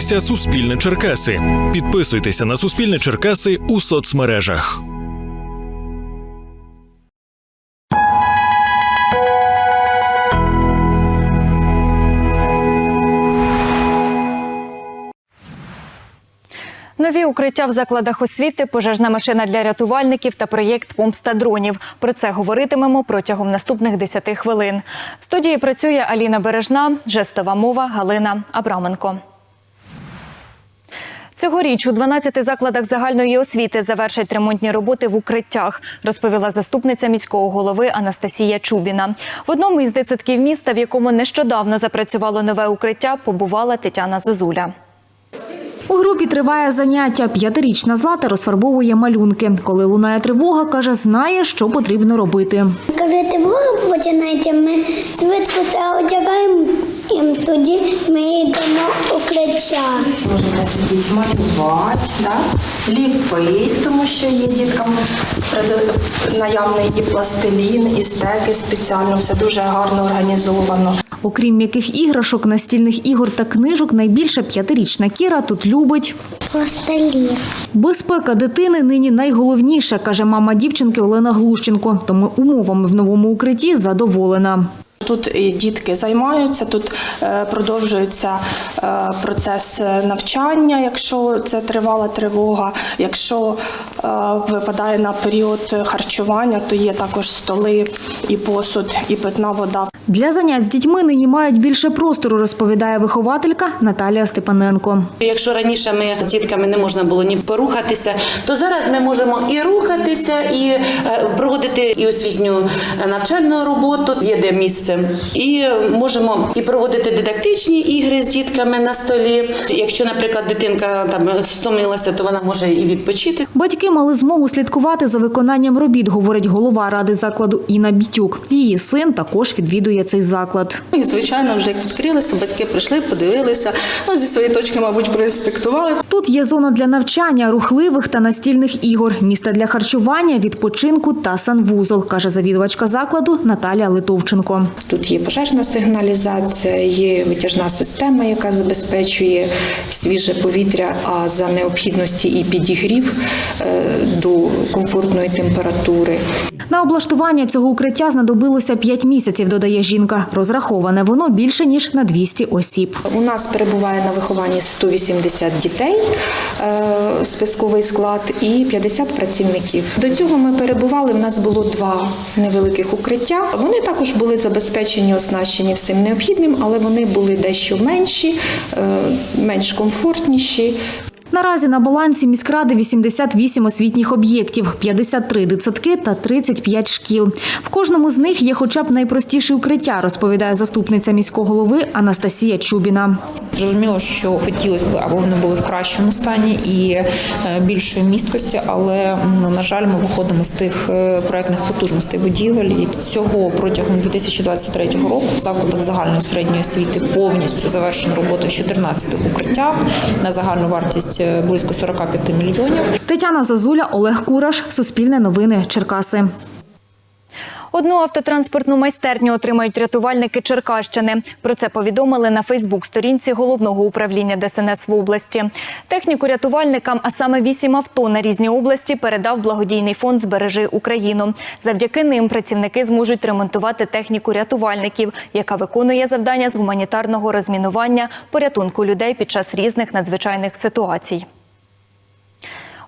дивитеся Суспільне Черкаси. Підписуйтеся на Суспільне Черкаси у соцмережах. Нові укриття в закладах освіти, пожежна машина для рятувальників та проєкт помста дронів. Про це говоритимемо протягом наступних 10 хвилин. В студії працює Аліна Бережна, жестова мова Галина Абраменко. Цьогоріч у 12 закладах загальної освіти завершать ремонтні роботи в укриттях, розповіла заступниця міського голови Анастасія Чубіна. В одному із дитсадків міста, в якому нещодавно запрацювало нове укриття, побувала Тетяна Зозуля. У групі триває заняття. П'ятирічна Злата розфарбовує малюнки. Коли лунає тривога, каже, знає, що потрібно робити. Коли тривога починається, ми швидко все одягаємо, і тоді ми йдемо у укриття. Можете сидіти малювати, да? ліпити, тому що є діткам наявний і пластилін, і стеки спеціально, все дуже гарно організовано. Окрім м'яких іграшок, настільних ігор та книжок, найбільша п'ятирічна Кіра тут любить. Пластилін. Безпека дитини нині найголовніша, каже мама дівчинки Олена Глущенко. Тому умовами в новому укритті задоволена. Тут і дітки займаються, тут е, продовжується е, процес навчання, якщо це тривала тривога. Якщо е, випадає на період харчування, то є також столи і посуд, і питна вода. Для занять з дітьми нині мають більше простору, розповідає вихователька Наталія Степаненко. Якщо раніше ми з дітками не можна було ні порухатися, то зараз ми можемо і рухатися, і е, проводити і освітню е, навчальну роботу, є де місце, і можемо і проводити дидактичні ігри з дітками на столі. Якщо, наприклад, дитинка там стомилася, то вона може і відпочити. Батьки мали змогу слідкувати за виконанням робіт, говорить голова ради закладу Інна Бітюк. Її син також відвідує цей заклад. Ну, І звичайно, вже як відкрилися, батьки прийшли, подивилися. Ну зі своєї точки, мабуть, проінспектували. Тут є зона для навчання, рухливих та настільних ігор, місце для харчування, відпочинку та санвузол, каже завідувачка закладу Наталія Литовченко. Тут є пожежна сигналізація, є витяжна система, яка забезпечує свіже повітря, а за необхідності і підігрів до комфортної температури. На облаштування цього укриття знадобилося 5 місяців, додає жінка. Розраховане воно більше ніж на 200 осіб. У нас перебуває на вихованні 180 дітей, е, списковий склад і 50 працівників. До цього ми перебували. В нас було два невеликих укриття. Вони також були забезпечені, оснащені всім необхідним, але вони були дещо менші, е, менш комфортніші. Наразі на балансі міськради 88 освітніх об'єктів, 53 дитсадки та 35 шкіл. В кожному з них є хоча б найпростіше укриття, розповідає заступниця міського голови Анастасія Чубіна. Зрозуміло, що хотілося б, аби вони були в кращому стані і е, більшої місткості, але на жаль, ми виходимо з тих е, проектних потужностей будівель. І всього протягом 2023 року в закладах загальної середньої освіти повністю завершено роботу в 14 укриттях на загальну вартість е, близько 45 мільйонів. Тетяна Зазуля, Олег Кураш, Суспільне новини, Черкаси. Одну автотранспортну майстерню отримають рятувальники Черкащини. Про це повідомили на Фейсбук-сторінці головного управління ДСНС в області. Техніку рятувальникам, а саме вісім авто на різні області, передав благодійний фонд Збережи Україну. Завдяки ним працівники зможуть ремонтувати техніку рятувальників, яка виконує завдання з гуманітарного розмінування, порятунку людей під час різних надзвичайних ситуацій.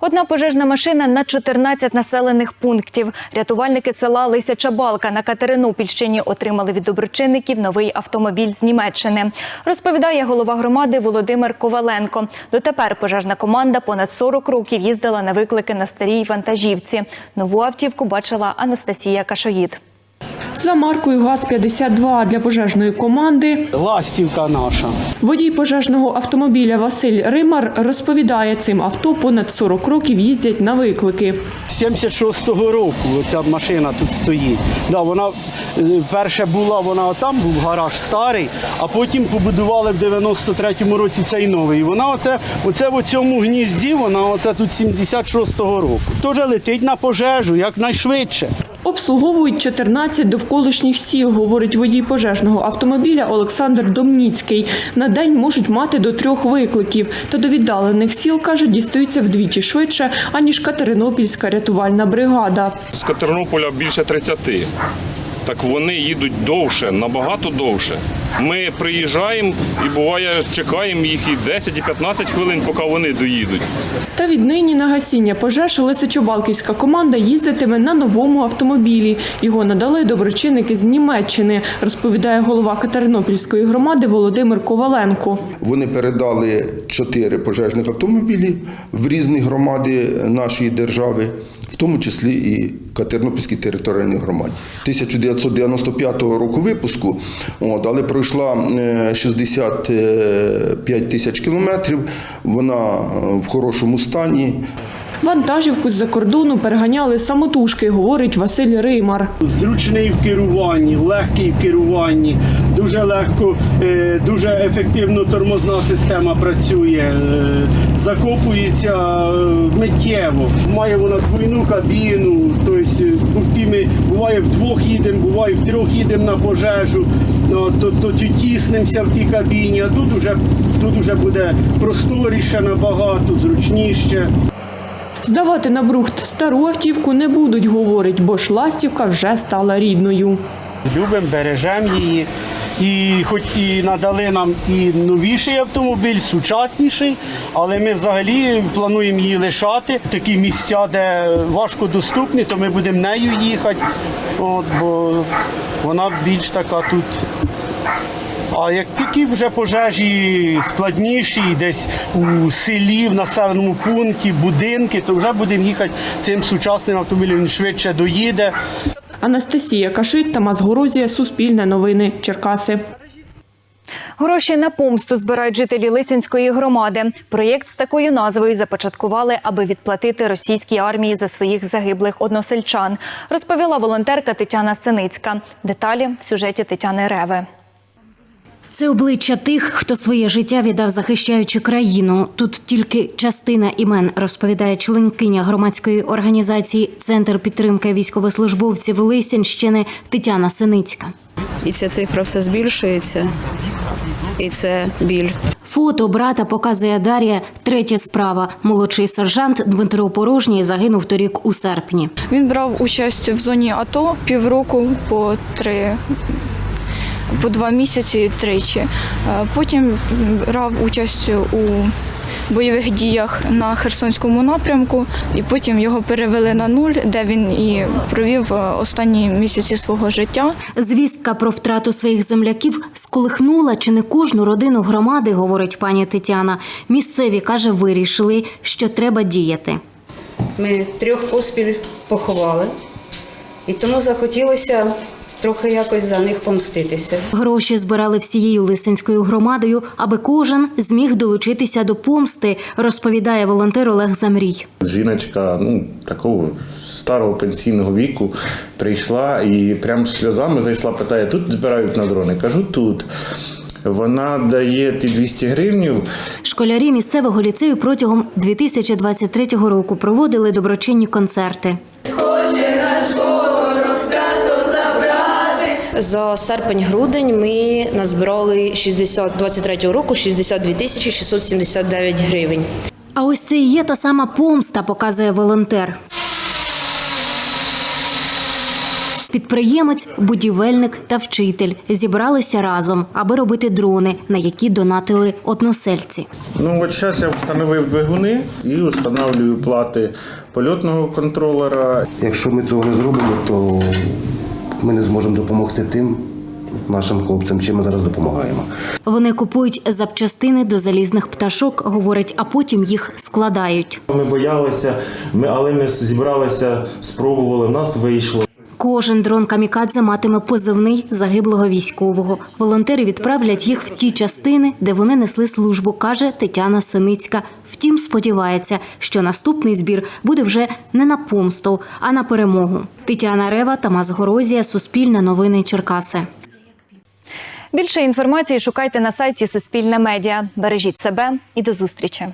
Одна пожежна машина на 14 населених пунктів. Рятувальники села Лисяча Балка на Катеринопільщині отримали від доброчинників новий автомобіль з Німеччини. Розповідає голова громади Володимир Коваленко. Дотепер пожежна команда понад 40 років їздила на виклики на старій вантажівці. Нову автівку бачила Анастасія Кашоїд. За маркою ГАЗ-52 для пожежної команди Ластівка наша. водій пожежного автомобіля Василь Римар розповідає, цим авто понад 40 років їздять на виклики. 76-го року ця машина тут стоїть. Да, вона е, перша була, вона там був гараж старий, а потім побудували в 93-му році цей новий. І вона оце, оце в цьому гнізді, вона оце тут 76-го року. Теж летить на пожежу якнайшвидше. Обслуговують 14 довколишніх сіл, говорить водій пожежного автомобіля Олександр Домніцький. На день можуть мати до трьох викликів. Та до віддалених сіл, каже, дістаються вдвічі швидше, аніж Катеринопільська рятувальна бригада. З Катеринополя більше 30. Так вони їдуть довше, набагато довше. Ми приїжджаємо і буває чекаємо їх і 10, і 15 хвилин, поки вони доїдуть. Та віднині на гасіння пожеж Лисичобалківська команда їздитиме на новому автомобілі. Його надали доброчинники з Німеччини, розповідає голова Катеринопільської громади Володимир Коваленко. Вони передали чотири пожежних автомобілі в різні громади нашої держави, в тому числі і Катеринопільській територіальній громаді. 1995 року випуску, от, але пройшла е, 65 тисяч кілометрів. Вона е, в хорошому стані. Вантажівку з-за кордону переганяли самотужки, говорить Василь Реймар. Зручний в керуванні, легкий в керуванні, дуже легко, е, дуже ефективно тормозна система працює, е, закопується е, миттєво. Має вона двойну кабіну, тобто ми буває вдвох їдемо, буває в трьох їдемо на пожежу, ну, то, то в тій кабіні, а тут уже, тут уже буде просторіше набагато, зручніше. Здавати на брухт стару автівку не будуть, говорить, бо ж ластівка вже стала рідною. Любимо, бережемо її. І хоч і надали нам і новіший автомобіль, сучасніший, але ми взагалі плануємо її лишати. Такі місця, де важко доступні, то ми будемо нею їхати, от, бо вона більш така тут. А як такі вже пожежі складніші, десь у селі, в населеному пункті, будинки, то вже будемо їхати цим сучасним автомобілем, він швидше доїде. Анастасія Кашит, Тамас Горозія, Суспільне новини, Черкаси. Гроші на помсту збирають жителі Лисинської громади. Проєкт з такою назвою започаткували, аби відплатити російській армії за своїх загиблих односельчан, розповіла волонтерка Тетяна Синицька. Деталі в сюжеті Тетяни Реви. Це обличчя тих, хто своє життя віддав захищаючи країну. Тут тільки частина імен, розповідає членкиня громадської організації Центр підтримки військовослужбовців Лисянщини Тетяна Синицька. І ця цифра все збільшується, і це біль. Фото брата показує Дар'я. Третя справа. Молодший сержант Дмитро Порожній загинув торік у серпні. Він брав участь в зоні АТО півроку по три. По два місяці тричі. Е, Потім брав участь у бойових діях на Херсонському напрямку, і потім його перевели на нуль, де він і провів е, останні місяці свого життя. Звістка про втрату своїх земляків сколихнула чи не кожну родину громади, говорить пані Тетяна. Місцеві каже, вирішили, що треба діяти. Ми трьох поспіль поховали, і тому захотілося трохи якось за них помститися. Гроші збирали всією лисинською громадою, аби кожен зміг долучитися до помсти, розповідає волонтер Олег Замрій. Жіночка ну, такого старого пенсійного віку прийшла і прям сльозами зайшла, питає, тут збирають на дрони. Кажу, тут. Вона дає ті 200 гривнів. Школярі місцевого ліцею протягом 2023 року проводили доброчинні концерти. За серпень-грудень ми назбирали 60, 23 року 62 тисячі 679 гривень. А ось це і є та сама помста, показує волонтер. Підприємець, будівельник та вчитель зібралися разом, аби робити дрони, на які донатили односельці. Ну от зараз я встановив двигуни і встановлюю плати польотного контролера. Якщо ми цього не зробимо, то ми не зможемо допомогти тим нашим хлопцям, чим ми зараз допомагаємо. Вони купують запчастини до залізних пташок, говорить, а потім їх складають. Ми боялися, ми, але ми зібралися, спробували, в нас вийшло. Кожен дрон камікадзе матиме позивний загиблого військового. Волонтери відправлять їх в ті частини, де вони несли службу, каже Тетяна Синицька. Втім, сподівається, що наступний збір буде вже не на помсту, а на перемогу. Тетяна Рева, Тамас Горозія, Суспільне новини Черкаси. Більше інформації шукайте на сайті Суспільне медіа. Бережіть себе і до зустрічі.